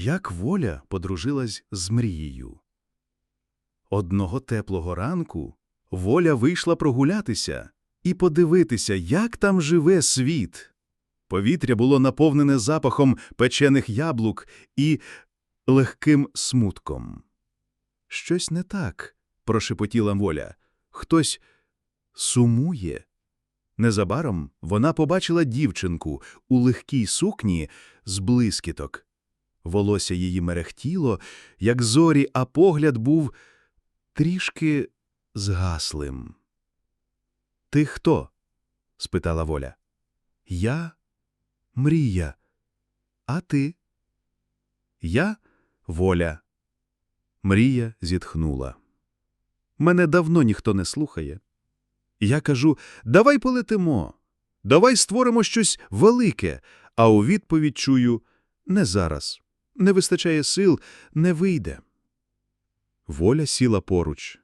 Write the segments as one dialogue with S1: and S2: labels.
S1: як воля подружилась з мрією. Одного теплого ранку воля вийшла прогулятися і подивитися, як там живе світ. Повітря було наповнене запахом печених яблук і легким смутком. Щось не так, прошепотіла воля. Хтось сумує. Незабаром вона побачила дівчинку у легкій сукні з блискіток. Волосся її мерехтіло, як зорі, а погляд був трішки згаслим. Ти хто? спитала воля. Я мрія. А ти? Я воля. Мрія зітхнула. Мене давно ніхто не слухає. Я кажу: давай полетимо, давай створимо щось велике, а у відповідь чую не зараз. Не вистачає сил, не вийде. Воля сіла поруч.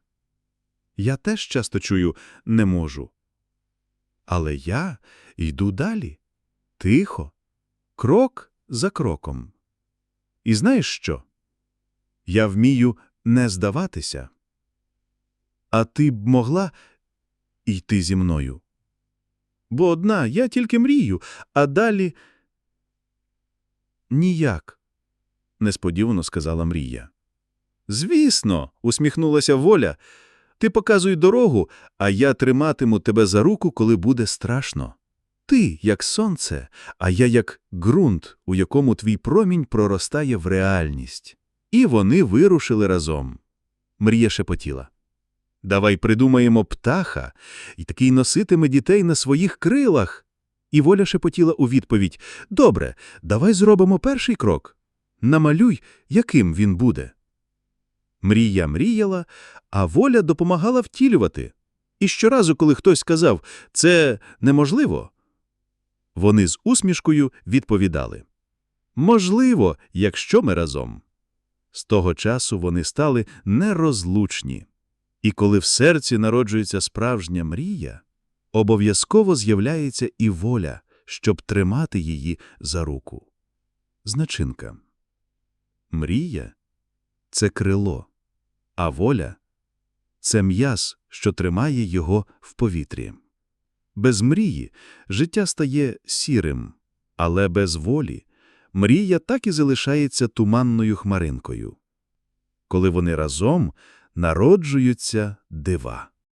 S1: Я теж часто чую не можу. Але я йду далі, тихо, крок за кроком. І знаєш що? Я вмію не здаватися. А ти б могла йти зі мною? Бо одна я тільки мрію, а далі ніяк, несподівано сказала мрія. Звісно, усміхнулася воля. Ти показуй дорогу, а я триматиму тебе за руку, коли буде страшно. Ти, як сонце, а я як ґрунт, у якому твій промінь проростає в реальність. І вони вирушили разом. Мрія шепотіла. Давай придумаємо птаха, і такий носитиме дітей на своїх крилах. І воля шепотіла у відповідь Добре, давай зробимо перший крок. Намалюй, яким він буде. Мрія мріяла, а воля допомагала втілювати. І щоразу, коли хтось сказав «це неможливо», вони з усмішкою відповідали «можливо, якщо ми разом». З того часу вони стали нерозлучні. І коли в серці народжується справжня мрія, обов'язково з'являється і воля, щоб тримати її за руку. Значинка. Мрія – це крило, а воля – це м'яз, що тримає його в повітрі. Без мрії життя стає сірим, але без волі мрія так і залишається туманною хмаринкою. Коли вони разом, народжуються дива.